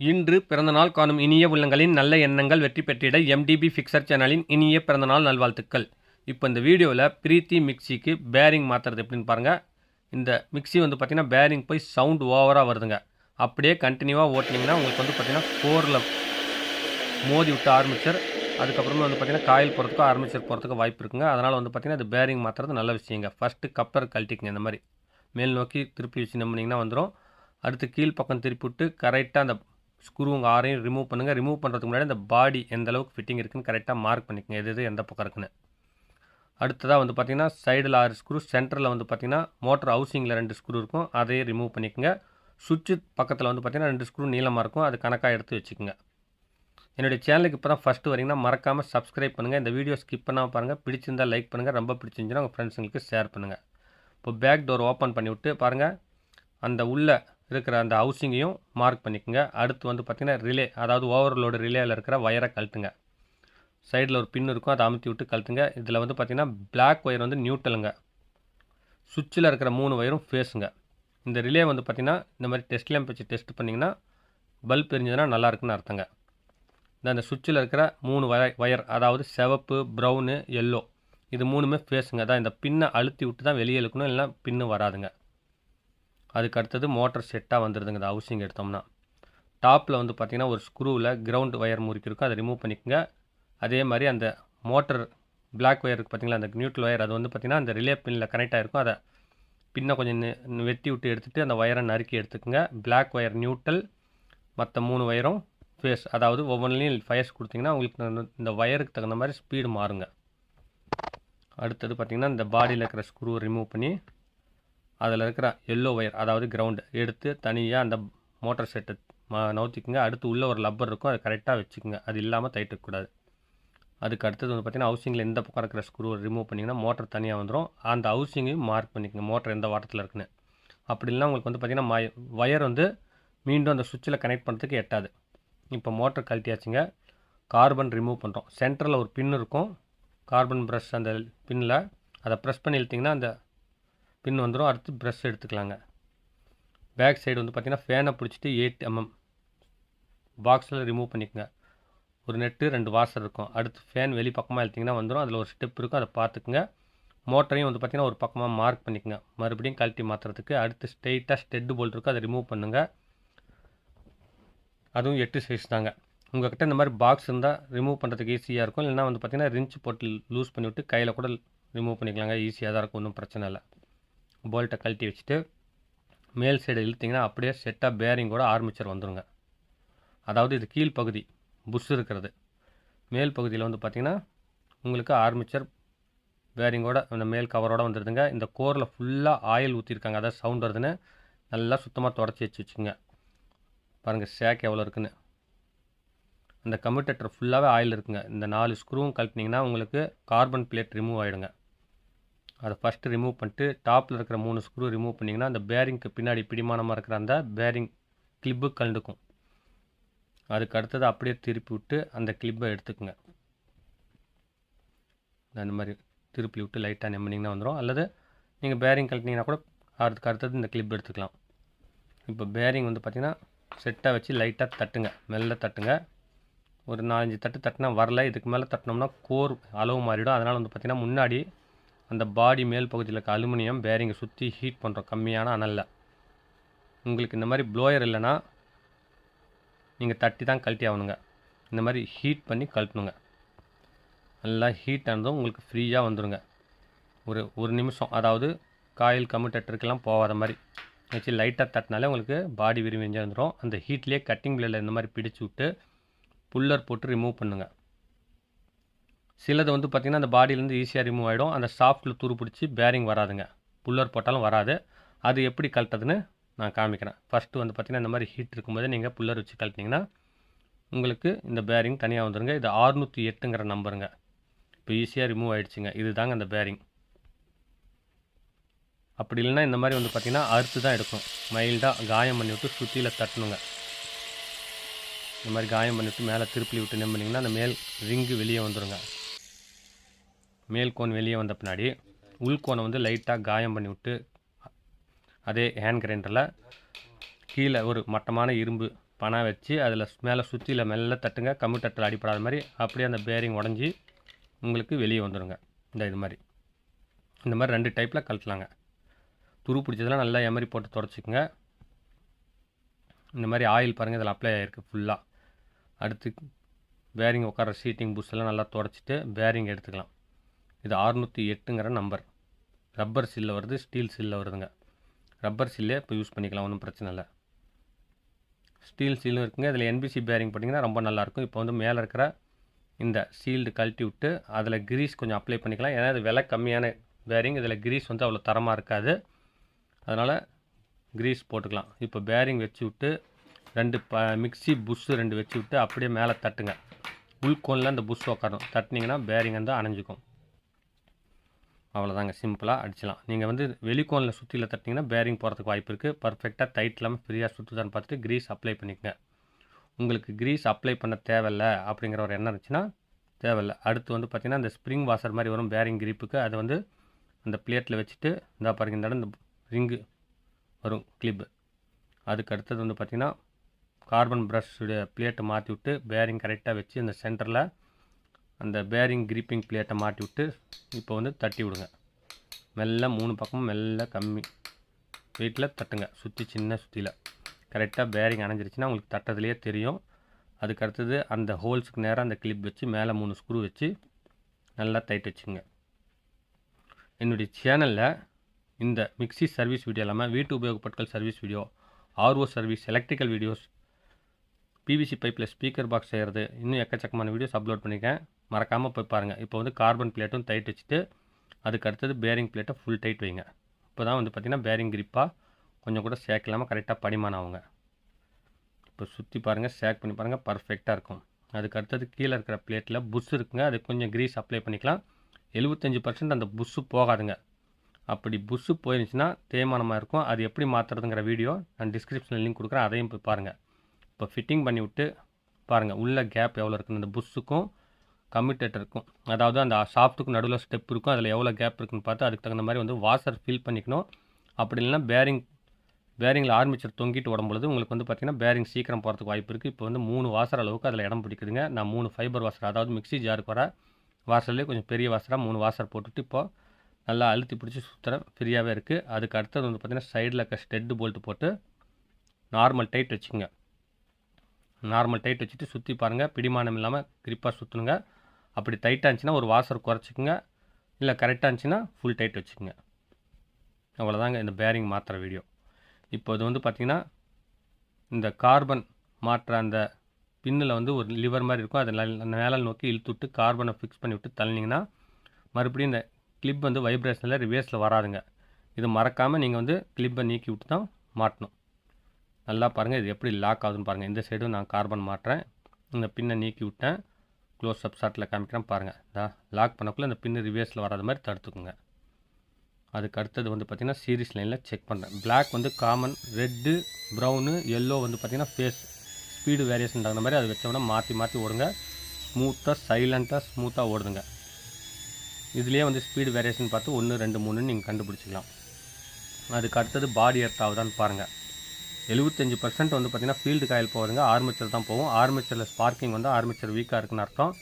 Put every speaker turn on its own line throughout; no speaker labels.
இன்று பிறந்தநாள் காணும் இனிய உள்ளங்களின் நல்ல எண்ணங்கள் வெற்றி பெற்றிட எம்டிபி ஃபிக்சர் சேனலின் இனிய பிறந்தநாள் நல்வாழ்த்துக்கள். இப்போ இந்த வீடியோவில் பிரீத்தி மிக்சிக்கு பேரிங் மாற்றுறது எப்படின்னு பாருங்கள் இந்த மிக்ஸி வந்து பார்த்திங்கன்னா பேரிங் போய் சவுண்ட் ஓவராக வருதுங்க. அப்படியே கண்டினியூவாக ஓட்டினீங்கன்னா உங்களுக்கு வந்து பார்த்திங்கன்னா கோரில் மோதி விட்டு ஆரம்பிச்சர். அதுக்கப்புறமா வந்து பார்த்திங்கன்னா காயில் போகிறதுக்கும் ஆர்மிச்சர் போகிறதுக்கு வாய்ப்பு இருக்குங்க. அதனால் வந்து பார்த்திங்கன்னா அது பேரிங் மாற்றுறது நல்ல விஷயங்க. ஃபஸ்ட்டு கப்பர் கழட்டிக்குங்க இந்த மாதிரி. மேல் நோக்கி திருப்பி வச்சு நம்பினீங்கன்னா வந்துடும் அடுத்து கீழ் பக்கம் திருப்பி விட்டு கரெக்டாக அந்த ஸ்க்ரூங்க ஆரையும் ரிமூவ் பண்ணுங்கள் ரிமூவ் பண்ணுறதுக்கு முன்னாடி அந்த பாடி எந்த அளவுக்கு ஃபிட்டிங் இருக்குன்னு கரெக்டாக மார்க் பண்ணிக்கங்க. எது எது எந்த பக்கம் இருக்குன்னு. அடுத்ததாக வந்து பார்த்திங்கன்னா சைடில் ஆறு ஸ்க்ரூ சென்டரில் வந்து பார்த்திங்கன்னா மோட்டர் ஹவுசிங்கில் ரெண்டு ஸ்க்ரூ இருக்கும். அதையும் ரிமூவ் பண்ணிக்கோங்க. சுவிட்சு பக்கத்தில் வந்து பார்த்திங்கன்னா ரெண்டு ஸ்க்ரூ நீளமாக இருக்கும். அது கணக்காக எடுத்து வச்சுக்கோங்க. என்னுடைய சேனலுக்கு இப்போ தான் ஃபஸ்ட்டு வரீங்கன்னா மறக்காமல் சப்ஸ்கிரைப் பண்ணுங்கள் இந்த வீடியோ ஸ்கிப் பண்ணாமல் பாருங்கள் பிடிச்சிருந்தால் லைக் பண்ணுங்கள் ரொம்ப பிடிச்சிருந்துச்சுன்னா உங்கள் ஃப்ரெண்ட்ஸுங்களுக்கு ஷேர் பண்ணுங்கள் இப்போ பேக் டோர் ஓப்பன் பண்ணி விட்டு பாருங்கள் அந்த உள்ளே இருக்கிற அந்த ஹவுசிங்கையும் மார்க் பண்ணிக்கோங்க. அடுத்து வந்து பார்த்திங்கன்னா ரிலே அதாவது ஓவர்லோடு ரிலேயில் இருக்கிற வயரை கழட்டுங்க. சைடில் ஒரு பின் இருக்கும் அதை அமுத்தி விட்டு கழட்டுங்க. இதில் வந்து பார்த்திங்கன்னா பிளாக் ஒயர் வந்து நியூட்டலுங்க சுவிட்சில் இருக்கிற மூணு ஒயரும் ஃபேஸுங்க இந்த ரிலே வந்து பார்த்திங்கன்னா இந்த மாதிரி டெஸ்ட்லாம் வச்சு டெஸ்ட் பண்ணிங்கன்னா பல்ப் எரிஞ்சதுன்னா நல்லாயிருக்குன்னு அர்த்தங்க. இந்த அந்த சுவிட்சில் இருக்கிற மூணு வய ஒயர் அதாவது சிவப்பு ப்ரௌனு எல்லோ இது மூணுமே ஃபேஸுங்க தான் இந்த பின்னை அழுத்தி விட்டு தான் வெளியே இழுக்கணும் இல்லைனா பின்னு வராதுங்க. அதுக்கு அடுத்தது மோட்டர் செட்டாக வந்துடுதுங்க இந்த ஹவுசிங் எடுத்தோம்னா. டாப்பில் வந்து பார்த்திங்கன்னா ஒரு ஸ்க்ரூவில் கிரவுண்ட் ஒயர் முறுக்கி இருக்கும். அதை ரிமூவ் பண்ணிக்கோங்க. அதே மாதிரி அந்த மோட்டர் பிளாக் ஒயர் இருக்குது பார்த்திங்களா அந்த நியூட்ரல் ஒயர் அது வந்து பார்த்திங்கன்னா அந்த ரிலே பின்னில் கனெக்ட் ஆகிருக்கும் அதை பின்னை கொஞ்சம் வெட்டி விட்டு எடுத்துகிட்டு அந்த ஒயரை நறுக்கி எடுத்துக்கோங்க. பிளாக் ஒயர் நியூட்ரல் மற்ற மூணு ஒயரும் ஃபேஸ் அதாவது ஒவ்வொன்றிலையும் ஃபயர்ஸ் கொடுத்திங்கன்னா உங்களுக்கு இந்த ஒயருக்கு தகுந்த மாதிரி ஸ்பீடு மாறுங்க. அடுத்தது பார்த்திங்கன்னா இந்த பாடியில் இருக்கிற ஸ்க்ரூவை ரிமூவ் பண்ணி அதில் இருக்கிற எல்லோ ஒயர் அதாவது கிரவுண்டு எடுத்து தனியாக அந்த மோட்டர் செட்டை மா நவுத்திக்குங்க. அடுத்து உள்ளே ஒரு லப்பர் இருக்கும் அதை கரெக்டாக வச்சுக்கோங்க. அது இல்லாமல் தைட்டுக்கூடாது அதுக்கு அடுத்தது வந்து பார்த்திங்கன்னா ஹவுசிங்கில் எந்த பக்கம் இருக்கிற ஸ்க்ரூவை ரிமூவ் பண்ணிங்கன்னா மோட்டர் தனியாக வந்துடும் அந்த ஹவுசிங்கையும் மார்க் பண்ணிக்கோங்க மோட்டர் எந்த வாட்டத்தில் இருக்குன்னு. அப்படி இல்லைனா உங்களுக்கு வந்து பார்த்திங்கன்னா ஒயர் வந்து மீண்டும் அந்த சுவிட்சில் கனெக்ட் பண்ணுறதுக்கு எட்டாது. இப்போ மோட்டர் கழட்டியாச்சுங்க. கார்பன் ரிமூவ் பண்ணுறோம் சென்டரில் ஒரு பின் இருக்கும். கார்பன் ப்ரஷ் அந்த பின்னில் அதை ப்ரெஸ் பண்ணி இழுத்திங்கன்னா அந்த பின் வந்துடும் அடுத்து ப்ரெஷ் எடுத்துக்கலாங்க. பேக் சைடு வந்து பார்த்திங்கன்னா ஃபேனை பிடிச்சிட்டு எயிட் எம்எம் பாக்ஸில் ரிமூவ் பண்ணிக்கோங்க. ஒரு நெட்டு ரெண்டு வாசர் இருக்கும். அடுத்து ஃபேன் வெளி பக்கமாக எழுத்திங்கன்னா வந்துடும் அதில் ஒரு ஸ்டெப் இருக்கும். அதை பார்த்துக்குங்க. மோட்டரையும் வந்து பார்த்திங்கன்னா ஒரு பக்கமாக மார்க் பண்ணிக்கோங்க. மறுபடியும் கழட்டி மாற்றுறதுக்கு அடுத்து ஸ்ட்ரெயிட்டாக ஸ்டெட்டு போல் இருக்கும் அதை ரிமூவ் பண்ணுங்கள் அதுவும் எட்டு சைஸ் தாங்க. உங்கள்கிட்ட இந்த மாதிரி பாக்ஸ் இருந்தால் ரிமூவ் பண்ணுறதுக்கு ஈஸியாக இருக்கும். இல்லைனா வந்து பார்த்திங்கன்னா ரிஞ்ச் போட்டு லூஸ் பண்ணிவிட்டு கையில் கூட ரிமூவ் பண்ணிக்கலாங்க. ஈஸியாக தான் இருக்கும். ஒன்றும் பிரச்சனை இல்லை. போல்ட்டை கழட்டி வச்சுட்டு மேல் சைடு இழுத்திங்கன்னா அப்படியே செட்டாக பேரிங்கோட ஆர்மிச்சர் வந்துடுங்க அதாவது இது கீழ்ப்பகுதி புஷ் இருக்கிறது. மேல் பகுதியில் வந்து பார்த்திங்கன்னா உங்களுக்கு ஆர்மிச்சர் பேரிங்கோட அந்த மேல் கவரோட வந்துடுதுங்க இந்த கோரில் ஃபுல்லாக ஆயில் ஊற்றிருக்காங்க அதாவது சவுண்ட் வருதுன்னு நல்லா சுத்தமாக தொடச்சி வச்சு வச்சுங்க பாருங்கள் ஷேக் எவ்வளோ இருக்குன்னு. அந்த கம்யூட்டேட்டர் ஃபுல்லாகவே ஆயில் இருக்குங்க. இந்த நாலு ஸ்க்ரூவும் கழட்டினீங்கன்னா உங்களுக்கு கார்பன் பிளேட் ரிமூவ் ஆகிடுங்க அதை ஃபஸ்ட்டு ரிமூவ் பண்ணிட்டு டாப்பில் இருக்கிற மூணு ஸ்க்ரூ ரிமூவ் பண்ணிங்கன்னா அந்த பேரிங்க்கு பின்னாடி பிடிமானமாக இருக்கிற அந்த பேரிங் கிளிப்பு கலந்துக்கும். அதுக்கு அடுத்தது அப்படியே திருப்பி விட்டு அந்த கிளிப்பை எடுத்துக்குங்க. அந்த மாதிரி திருப்பி விட்டு லைட்டாக நம்பினீங்கன்னா வந்துடும் அல்லது நீங்கள் பேரிங் கழட்டினீங்கன்னா கூட அதுக்கு அடுத்தது இந்த கிளிப் எடுத்துக்கலாம். இப்போ பேரிங் வந்து பார்த்திங்கன்னா செட்டாக வச்சு லைட்டாக தட்டுங்க. மெல்ல தட்டுங்க. ஒரு நாலஞ்சு தட்டு தட்டினா வரல. இதுக்கு மேலே தட்டினோம்னா கோர் அளவு மாறிடும். அதனால் வந்து பார்த்திங்கன்னா முன்னாடி அந்த பாடி மேல் பகுதியில் இருக்க அலுமினியம் பேரிங்கை சுற்றி ஹீட் பண்ணுறோம் கம்மியான அனலில். உங்களுக்கு இந்த மாதிரி ப்ளோயர் இல்லைன்னா நீங்கள் தட்டி தான் கழட்டி ஆகணுங்க. இந்த மாதிரி ஹீட் பண்ணி கழட்டணுங்க. நல்லா ஹீட் ஆனதும் உங்களுக்கு ஃப்ரீயாக வந்துடுங்க ஒரு ஒரு நிமிஷம் அதாவது காயில் கம்யூட்டேட்டருக்கெல்லாம் போகாத மாதிரி. வச்சு லைட்டாக தட்டினாலே உங்களுக்கு பாடி விரும்பி வந்துடும் அந்த ஹீட்லேயே கட்டிங் பிளேடில் இந்த மாதிரி பிடிச்சி விட்டு புல்லர் போட்டு ரிமூவ் பண்ணுங்கள் சிலது வந்து பார்த்திங்கன்னா அந்த பாடியிலேருந்து ஈஸியாக ரிமூவ் ஆகிடும் அந்த சாஃப்ட்டில் துரு பிடிச்சி பேரிங் வராதுங்க. புல்லர் போட்டாலும் வராது. அது எப்படி கழட்டதுன்னு நான் காமிக்கிறேன். ஃபஸ்ட்டு வந்து பார்த்திங்கன்னா இந்த மாதிரி ஹீட் இருக்கும்போது நீங்கள் புல்லர் வச்சு கழட்டினீங்கன்னா உங்களுக்கு இந்த பேரிங் தனியாக வந்துடுங்க இது ஆறுநூற்றி எட்டுங்கிற நம்பருங்க இப்போ ஈஸியாக ரிமூவ் ஆகிடுச்சிங்க இது தாங்க அந்த பேரிங் அப்படி இல்லைன்னா இந்த மாதிரி வந்து பார்த்திங்கன்னா அறுத்து தான் எடுக்கும் மைல்டாக காயம் பண்ணி விட்டு சுற்றியில் தட்டணுங்க. இந்த மாதிரி காயம் பண்ணிவிட்டு மேலே திருப்பி விட்டு நம்பினீங்கன்னா அந்த மேல் ரிங்கு வெளியே வந்துடுங்க மேல் கோன் வெளியே வந்த பின்னாடி உள்கோனை வந்து லைட்டாக காயம் பண்ணி விட்டு அதே ஹேண்ட் கிரைண்டரில் கீழே ஒரு மட்டமான இரும்பு பணம் வச்சு அதில் மேலே சுற்றியில் மெல்ல தட்டுங்க கம்மியூட்டரில் அடிப்படாத மாதிரி அப்படியே அந்த பேரிங் உடஞ்சி உங்களுக்கு வெளியே வந்துடுங்க இந்த இது மாதிரி. இந்த மாதிரி ரெண்டு டைப்பில் கழட்டலாங்க. துரு பிடிச்சதெல்லாம் நல்லா எமரி போட்டு தொடச்சிக்கோங்க. இந்த மாதிரி ஆயில் பாருங்கள் இதில் அப்ளை ஆகிருக்கு ஃபுல்லாக அடுத்து பேரிங் உட்கார சீட்டிங் புஷ் எல்லாம் நல்லா தொடச்சிட்டு பேரிங் எடுத்துக்கலாம். இது அறுநூற்றி எட்டுங்கிற நம்பர். ரப்பர் சில்ல வருது ஸ்டீல் சில்லில் வருதுங்க. ரப்பர் சில்லே இப்போ யூஸ் பண்ணிக்கலாம் ஒன்றும் பிரச்சனை இல்லை. ஸ்டீல் சீலும் இருக்குங்க. இதில் என்பிசி பேரிங் பண்ணிங்கன்னா ரொம்ப நல்லாயிருக்கும் இப்போ வந்து மேலே இருக்கிற இந்த சீல்டு கழட்டி விட்டு அதில் கிரீஸ் கொஞ்சம் அப்ளை பண்ணிக்கலாம். ஏன்னா இது விலை கம்மியான பேரிங் இதில் கிரீஸ் வந்து அவ்வளோ தரமாக இருக்காது. அதனால் கிரீஸ் போட்டுக்கலாம். இப்போ பேரிங் வச்சு விட்டு ரெண்டு ப மிக்ஸி புஷ்ஷு ரெண்டு வச்சு விட்டு அப்படியே மேலே தட்டுங்க. உள்கோனில் அந்த புஷ் உக்காரணும். தட்டினீங்கன்னா பேரிங் வந்து அணைஞ்சிக்கும். அவ்வளோதாங்க சிம்பிளாக அடிச்சலாம் நீங்கள் வந்து வெளிக்கோனில் சுற்றியில் தட்டிங்கன்னா பேரிங் போகிறதுக்கு வாய்ப்பு இருக்குது பர்ஃபெக்டாக டைட் இல்லாமல் ஃப்ரீயாக சுற்றுதான்னு பார்த்துட்டு கிரீஸ் அப்ளை பண்ணிக்கங்க. உங்களுக்கு கிரீஸ் அப்ளை பண்ண தேவையில்ல அப்படிங்கிற ஒரு எண்ணம் இருந்துச்சுன்னா தேவையில்ல. அடுத்து வந்து பார்த்திங்கன்னா அந்த ஸ்ப்ரிங் வாஷர் மாதிரி வரும் பேரிங் கிரிப்புக்கு அதை வந்து அந்த பிளேட்டில் வச்சுட்டு இந்த பாருங்க இந்த இடம் இந்த ரிங்கு வரும் கிளிப்பு அதுக்கு அடுத்தது வந்து பார்த்திங்கன்னா கார்பன் ப்ரஷ்ஷுடைய பிளேட்டை மாற்றி விட்டு பேரிங் கரெக்டாக வச்சு இந்த சென்டரில் அந்த பேரிங் கிரிப்பிங் பிளேட்டை மாட்டி விட்டு இப்போ வந்து தட்டி விடுங்க. மெல்ல மூணு பக்கமும் மெல்ல கம்மி. வெயிட்டில் தட்டுங்க. சுற்றி சின்ன சுற்றியில் கரெக்டாக பேரிங் அணைஞ்சிருச்சுன்னா உங்களுக்கு தட்டத்துலேயே தெரியும். அதுக்கு அடுத்தது அந்த ஹோல்ஸுக்கு நேராக அந்த கிளிப் வச்சு மேலே மூணு ஸ்க்ரூ வச்சு நல்லா டைட் வச்சுங்க என்னுடைய சேனலில் இந்த மிக்ஸி சர்வீஸ் வீடியோ இல்லாமல் வீட்டு உபயோகப் பொருட்கள் service video RO service electrical videos PVC பைப்பில் ஸ்பீக்கர் பாக்ஸ் செய்கிறது இன்னும் எக்கச்சக்கமான வீடியோஸ் அப்லோட் பண்ணியிருக்கேன் மறக்காமல் போய் பாருங்கள் இப்போ வந்து கார்பன் பிளேட்டும் டைட் வச்சுட்டு அதுக்கு அடுத்தது பேரிங் பிளேட்டை ஃபுல் டைட் வைங்க. இப்போ தான் வந்து பார்த்திங்கன்னா பேரிங் கிரிப்பாக கொஞ்சம் கூட சேக் இல்லாமல் கரெக்டாக படிமானம் ஆகுங்க. இப்போ சுற்றி பாருங்கள் சேக் பண்ணி பாருங்கள் பர்ஃபெக்டாக இருக்கும். அதுக்கு அடுத்தது கீழே இருக்கிற பிளேட்டில் புஷ் இருக்குங்க. அதுக்கு கொஞ்சம் க்ரீஸ் அப்ளை பண்ணிக்கலாம். எழுபத்தஞ்சி பர்சன்ட் அந்த புஷ்ஷு போகாதுங்க. அப்படி புஷ்ஷு போயிருந்துச்சுன்னா தேய்மானமாக இருக்கும். அது எப்படி மாற்றுறதுங்கிற வீடியோ நான் டிஸ்கிரிப்ஷனில் லிங்க் கொடுக்குறேன். அதையும் போய் பாருங்கள் இப்போ ஃபிட்டிங் பண்ணி விட்டு பாருங்கள் உள்ள கேப் எவ்வளோ இருக்குன்னு. அந்த புஷ்ஷுக்கும் கம்யூட்டேட்டருக்கும் அதாவது அந்த ஷாஃப்ட்டுக்கு நடுவில் ஸ்டெப் இருக்கும் அதில் எவ்வளோ கேப் இருக்குன்னு பார்த்து அதுக்கு தகுந்த மாதிரி வந்து வாஷர் ஃபில் பண்ணிக்கணும். அப்படி இல்லைன்னா பேரிங் பேரிங்கில் ஆர்மிச்சர் தொங்கிட்டு உடம்பொழுது உங்களுக்கு வந்து பார்த்திங்கன்னா பேரிங் சீக்கிரம் போகிறதுக்கு வாய்ப்பு இருக்குது இப்போ வந்து மூணு வாசர் அளவுக்கு அதில் இடம் பிடிக்குதுங்க. நான் மூணு ஃபைபர் வாசர் அதாவது மிக்ஸி ஜாருக்கு வர வாசர்லேயே கொஞ்சம் பெரிய வாசராக மூணு வாசர் போட்டுட்டு இப்போது நல்லா அழுத்தி பிடிச்சி சுற்றுற ஃப்ரீயாகவே இருக்குது அதுக்கு அடுத்தது வந்து பார்த்திங்கன்னா சைடில் இருக்க ஸ்டெட்டு போல்ட்டு போட்டு நார்மல் டைட் வச்சுங்க நார்மல் டைட் வச்சுட்டு சுற்றி பாருங்கள் பிடிமானம் இல்லாமல் கிரிப்பாக சுற்றணுங்க அப்படி டைட்டாக இருந்துச்சுன்னா ஒரு வாசர் குறைச்சிக்கோங்க. இல்லை கரெக்டாக இருந்துச்சுன்னா ஃபுல் டைட் வச்சுக்கோங்க. அவ்வளோதாங்க இந்த பேரிங் மாற்றுற வீடியோ இப்போ இது வந்து பார்த்திங்கன்னா இந்த கார்பன் மாற்ற அந்த பின்னில் வந்து ஒரு லிவர் மாதிரி இருக்கும். அதை நல்ல- மேலே நோக்கி இழுத்து விட்டு கார்பனை ஃபிக்ஸ் பண்ணி விட்டு தள்ளினீங்கன்னா மறுபடியும் இந்த கிளிப் வந்து வைப்ரேஷனில் ரிவேர்ஸில் வராதுங்க. இது மறக்காமல் நீங்கள் வந்து கிளிப்பை நீக்கி விட்டு தான் மாட்டணும். நல்லா பாருங்கள் இது எப்படி லாக் ஆகுதுன்னு பாருங்கள் இந்த சைடும் நான் கார்பன் மாட்டுறேன் இந்த பின்னை நீக்கி விட்டேன். க்ளோஸ் அப் ஷாட்டில் காமிக்கிறேன் பாருங்கள் லாக் பண்ணக்குள்ளே அந்த பின்னு ரிவேர்ஸில் வராத மாதிரி தடுத்துக்குங்க. அதுக்கு அடுத்தது வந்து பார்த்திங்கன்னா சீரிஸ் லைனில் செக் பண்ணுறேன் பிளாக் வந்து காமன் ரெட்டு ப்ரௌனு எல்லோ வந்து பார்த்திங்கன்னா ஃபேஸ் ஸ்பீடு வேரியேஷன் தகுந்த மாதிரி அதை வச்சோம்னா மாற்றி மாற்றி ஓடுங்க. ஸ்மூத்தாக சைலண்ட்டாக ஸ்மூத்தாக ஓடுதுங்க. இதுலேயே வந்து ஸ்பீடு வேரியேஷன் பார்த்து ஒன்று ரெண்டு மூணுன்னு நீங்கள் கண்டுபிடிச்சிக்கலாம். அதுக்கு அடுத்தது பாடி எர்த் ஆகுதான்னு பாருங்கள் எழுபத்தஞ்சு பர்சன்ட் வந்து பார்த்திங்கன்னா ஃபீல்டு காயில் போகிறதுங்க ஆர்மிச்சர் தான் போகும். ஆர்மிச்சரில் ஸ்பார்க்கிங் வந்து ஆர்மிச்சர் வீக்காக இருக்குன்னு அர்த்தம்.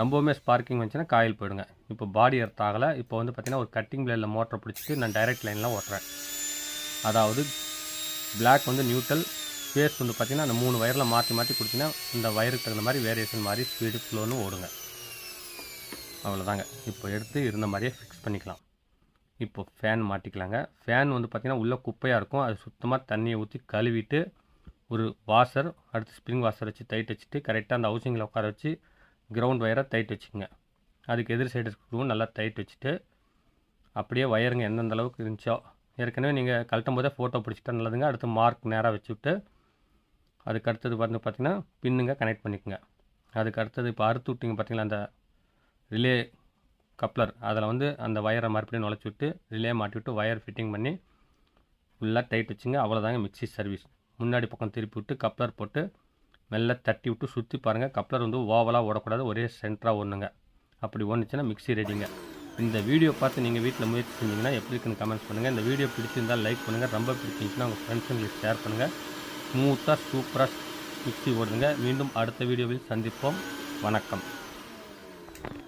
ரொம்பவுமே ஸ்பார்க்கிங் வந்துச்சுன்னா காயில் போயிடுங்க. இப்போ பாடி எர்த் ஆகலை. இப்போ வந்து பார்த்திங்கன்னா ஒரு கட்டிங் பிளேடில் மோட்டரை பிடிச்சிட்டு நான் டைரக்ட் லைனில் ஓட்டுறேன். அதாவது பிளாக் வந்து நியூட்ரல் ஃபேஸ் வந்து பார்த்திங்கன்னா அந்த மூணு வயரில் மாற்றி மாற்றி கொடுத்தீங்கன்னா இந்த வயருக்கு தகுந்த மாதிரி வேரியேஷன் மாதிரி ஸ்பீடு ஸ்லோன்னு ஓடுங்க. அவ்வளோதாங்க இப்போ எடுத்து இருந்த மாதிரியே ஃபிக்ஸ் பண்ணிக்கலாம். இப்போ ஃபேன் மாட்டிக்கலாங்க. ஃபேன் வந்து பார்த்திங்கன்னா உள்ளே குப்பையாக இருக்கும். அது சுத்தமாக தண்ணியை ஊற்றி கழுவிட்டு ஒரு வாஷர் அடுத்து ஸ்ப்ரிங் வாஷர் வச்சு டைட் வச்சுட்டு கரெக்டாக அந்த ஹவுசிங்கில் உட்கார வச்சு கிரவுண்ட் வயரை டைட் வச்சுக்கோங்க. அதுக்கு எதிர் சைடு ஸ்க்ரூவும் நல்லா டைட் வச்சுட்டு அப்படியே ஒயருங்க எந்தெந்த அளவுக்கு இருந்துச்சோ ஏற்கனவே நீங்கள் கழட்டும் போதே ஃபோட்டோ பிடிச்சிட்டா நல்லதுங்க. அடுத்து மார்க் நேராக வச்சு விட்டு அதுக்கு அடுத்தது வந்து பார்த்திங்கன்னா பின்னுங்க கனெக்ட் பண்ணிக்கோங்க. அதுக்கு அடுத்தது இப்போ அறுத்து விட்டிங்க பார்த்திங்களா அந்த ரிலே கப்ளர். அதில் வந்து அந்த வயரை மறுபடியும் நுழைச்சி விட்டு ரிலே மாட்டி விட்டு ஃபிட்டிங் பண்ணி ஃபுல்லாக டைட் வச்சுங்க. அவ்வளோதாங்க மிக்ஸி சர்வீஸ் முன்னாடி பக்கம் திருப்பி விட்டு கப்ளர் போட்டு மெல்ல தட்டி விட்டு சுற்றி பாருங்கள் கப்ளர் வந்து ஓவலாக ஓடக்கூடாது. ஒரே சென்டராக ஓடணுங்க. அப்படி ஓடுச்சுன்னா மிக்ஸி ரெடிங்க இந்த வீடியோ பார்த்து நீங்கள் வீட்டில் முயற்சி செஞ்சீங்கன்னா எப்படி இருக்குன்னு கமெண்ட்ஸ் பண்ணுங்கள் இந்த வீடியோ பிடிச்சிருந்தால் லைக் பண்ணுங்கள் ரொம்ப பிடிச்சிருந்துச்சுன்னா உங்கள் ஃப்ரெண்ட்ஸுங்களுக்கு ஷேர் பண்ணுங்கள் ஸ்மூத்தாக சூப்பராக மிக்சி ஓடுதுங்க. மீண்டும் அடுத்த வீடியோவில் சந்திப்போம். வணக்கம்.